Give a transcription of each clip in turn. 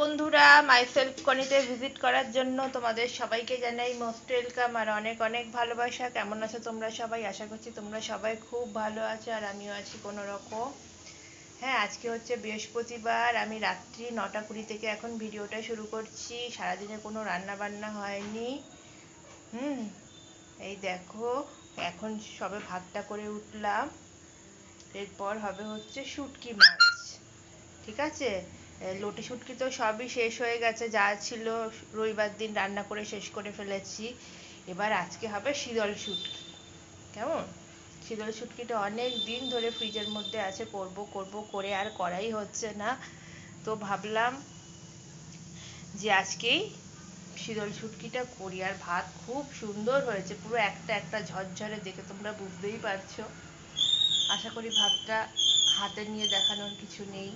বন্ধুরা myself কনিতে visit করার জন্য তোমাদের সবাইকে জানাই মোস্ট ওয়েলকাম আর অনেক অনেক ভালোবাসা। কেমন আছো তোমরা সবাই? আশা করছি তোমরা সবাই খুব ভালো আছো আর আমিও আছি কোনো রকম হ্যাঁ আজকে হচ্ছে বৃহস্পতিবার, আমি রাত্রি নটা কুড়ি থেকে এখন ভিডিওটা শুরু করছি। সারাদিনে কোনো রান্না বান্না হয়নি। হুম, এই দেখো, এখন সবে ভাতটা করে উঠলাম। এরপর হবে হচ্ছে শুটকি মাছ। ঠিক আছে? লটি শুটকি তো সবই শেষ হয়ে গেছে, যা ছিল রবিবার দিন রান্না করে শেষ করে ফেলেছি। এবার আজকে হবে শীতল শুটকি। কেমন? শীতল শুটকিটা অনেক দিন ধরে ফ্রিজের মধ্যে আছে, করব করব, করে আর করাই হচ্ছে না। তো ভাবলাম যে আজকেই শীতল শুটকিটা করি আর ভাত খুব সুন্দর হয়েছে, পুরো একটা একটা ঝরঝরে দেখে তোমরা বুঝতেই পারছ। আশা করি ভাতটা হাতে নিয়ে দেখানোর কিছু নেই।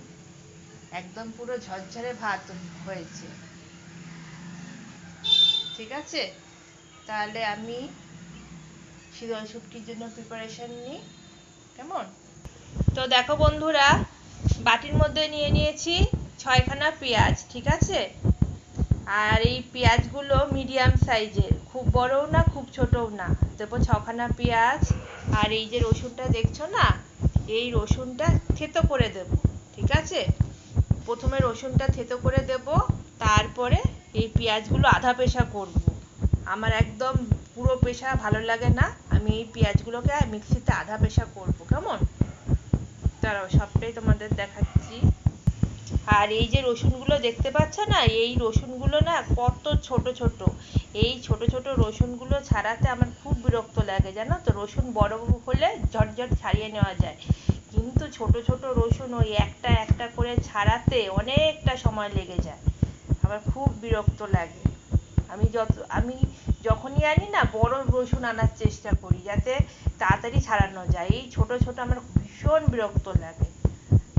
একদম পুরো ঝরঝরে ভাত হয়েছে। ঠিক আছে? তাহলে আমি শীতল শুটকির জন্য প্রিপারেশন নিই। কেমন? তো দেখো বন্ধুরা, বাটির মধ্যে নিয়ে নিয়েছি ছয়খানা পেঁয়াজ, ঠিক আছে? আর এই পেঁয়াজগুলো মিডিয়াম সাইজের খুব বড়ও না, খুব ছোটও না। দেবো ছখানা পেঁয়াজ, আর এই যে রসুনটা দেখছ না? এই রসুনটা থেতো করে দেব, ঠিক আছে? প্রথমে রসুনটা থেতো করে দেব, তারপরে এই পেঁয়াজগুলো আধা পেশা করব। আমার একদম পুরো পেশা ভালো লাগে না, আমি এই পেঁয়াজগুলোকে মিক্সিতে আধা পেশা করব, কেমন? দাঁড়াও, সবটাই তোমাদের দেখাচ্ছি। আর এই যে রসুনগুলো দেখতে পাচ্ছ না, এই রসুনগুলো না কত ছোট ছোট। এই ছোট ছোট রসুনগুলো ছাড়াতে আমার খুব বিরক্ত লাগে, জানো তো? রসুন বড় হলে ঝটঝট ছাড়িয়ে নেওয়া যায়। কিন্তু ছোট ছোট রসুন ওই একটা একটা করে ছাড়াতে অনেকটা সময় লেগে যায়। আমার খুব বিরক্ত লাগে। আমি যত, আমি যখনই আনি না, বড় রসুন আনার চেষ্টা করি যাতে তাড়াতাড়ি ছাড়ানো যায়। এই ছোট ছোট আমার ভীষণ বিরক্ত লাগে।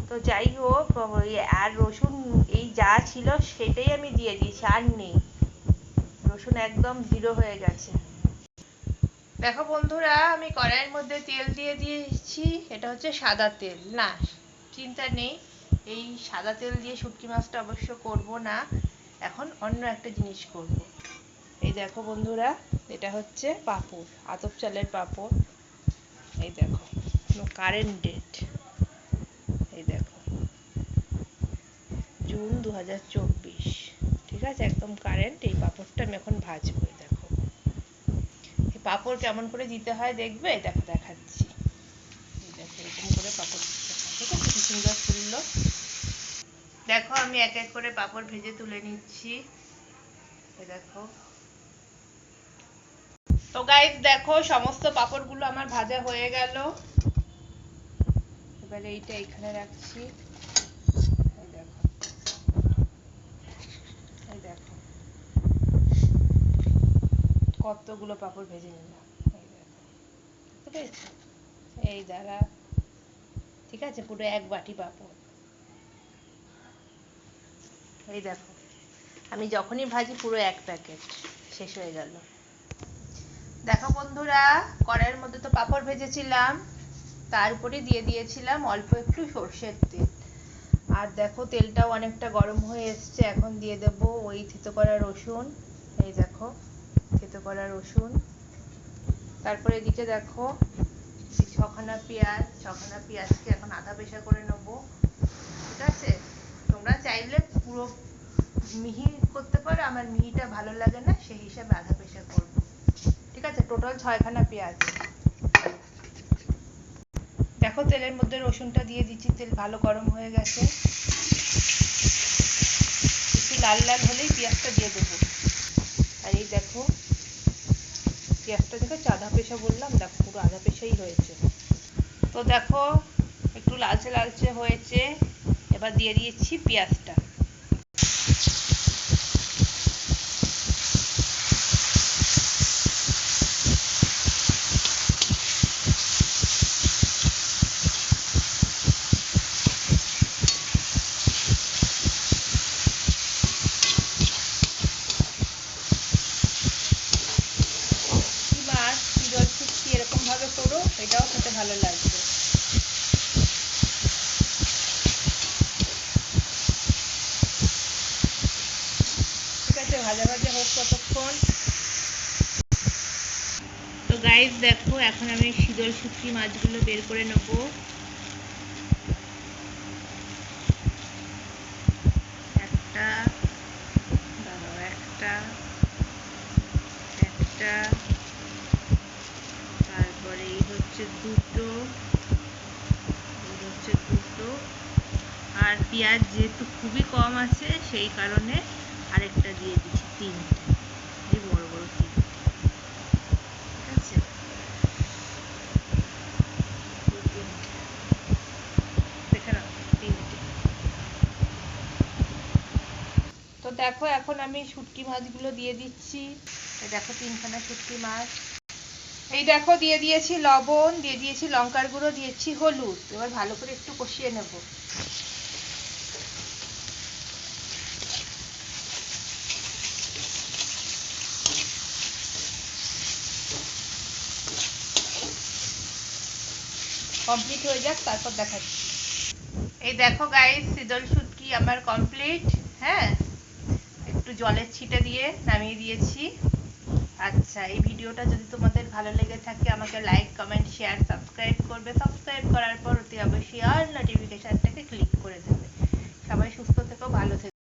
তো যাই হোক আর রসুন, এই যা ছিল সেটাই আমি দিয়ে দিয়েছি, আর নেই। রসুন একদম জিরো হয়ে গেছে। দেখো বন্ধুরা, আমি কড়াইয়ের মধ্যে তেল দিয়ে দিয়েছি। এটা হচ্ছে সাদা তেল। না, চিন্তা নেই। এই সাদা তেল দিয়ে শুটকি মাছটা অবশ্য করব না। এখন অন্য একটা জিনিস করব। এই দেখো বন্ধুরা, এটা হচ্ছে পাপড়, আতপ চালের পাপড়। এই দেখো কারেন্ট ডেট এই দেখো, জুন দু হাজার চব্বিশ। ঠিক আছে, একদম কারেন্ট এই পাঁপড়টা আমি এখন ভাজবো। পাঁপড় কেমন করে দিতে হয় দেখবে? দেখো, দেখাচ্ছি। দেখো আমি এক এক করে পাঁপড় ভেজে তুলে নিচ্ছি। দেখো। তো গাইস দেখো, সমস্ত পাঁপড়গুলো আমার ভাজা হয়ে গেল। এবারে এইটা এখানে রাখছি এই দেখো এই দেখো কতগুলো পাঁপড় ভেজে নিলাম। এই দ্বারা ঠিক আছে, পুরো এক বাটি পাঁপড়। এই দেখো। আমি যখনই ভাজি পুরো এক প্যাকেট। শেষ হয়ে গেল। দেখো বন্ধুরা, কড়াইয়ের মধ্যে তো পাঁপড় ভেজেছিলাম। তার উপরে দিয়ে দিয়েছিলাম অল্প একটু সর্ষের তেল। আর দেখো, তেলটাও অনেকটা গরম হয়ে এসছে। এখন দিয়ে দেব ওই থেতো করা রসুন। এই দেখো। থেতো করা রসুন। তারপরে এদিকে দেখো ছখানা পেঁয়াজ, ছখানা পেঁয়াজকে এখন আধা পেশা করে নেব। ঠিক আছে? তোমরা চাইলে পুরো মিহি করতে পারো, আমার মিহিটা ভালো লাগে না, সেই হিসাবে আধা পেশা করব। ঠিক আছে? টোটাল ছয়খানা পেঁয়াজ। দেখো, তেলের মধ্যে রসুনটা দিয়ে দিচ্ছি, তেল ভালো গরম হয়ে গেছে। একটু লাল লাল হলেই পেঁয়াজটা দিয়ে দেবো। আর এই দেখো পেঁয়াজটা দেখো আধা পেশা বললাম, দেখো পুরো আধা পেশাই হয়েছে তো দেখো, একটু লালচে লালচে হয়েছে, এবার দিয়ে দিয়েছি পেঁয়াজটা শুটকি মাছ চিরল শুটকি এরকম ভাবে করো এটাও খেতে ভালো লাগবে। আছে ভাজা ভাজা হোক ততক্ষণ তো গাইস দেখো, এখন আমি শীতল শুটকি মাছগুলো বের করে নেব। একটা একটা একটা। হচ্ছে দুটো হচ্ছে দুটো। আর পেঁয়াজ যেহেতু খুবই কম আছে, সেই কারণে আরেকটা দিয়ে দিচ্ছি তিনটে, এই বড় বড় তিনটে। ঠিক আছে? তো দেখো, এখন আমি শুটকি মাছগুলো দিয়ে দিচ্ছি। দেখো তিনখানা শুটকি মাছ। এই দেখো, দিয়ে দিয়েছি লবণ, দিয়ে দিয়েছি লঙ্কার গুঁড়ো, দিয়েছি হলুদ। এবার ভালো করে একটু কষিয়ে নেব। কমপ্লিট হয়ে যাক, তারপর দেখাচ্ছি। এই দেখো গাইস শীতল শুটকি আমার কমপ্লিট হ্যাঁ? একটু জলের ছিটে দিয়ে নামিয়ে দিয়েছি। আচ্ছা এই ভিডিওটা যদি তোমাদের ভালো লেগে থাকে, আমাকে লাইক কমেন্ট শেয়ার সাবস্ক্রাইব করবে। সাবস্ক্রাইব করার পর অতি অবশ্যই আর নোটিফিকেশনটাকে ক্লিক করে দেবে। সবাই সুস্থ থেকো, ভালো থেকো।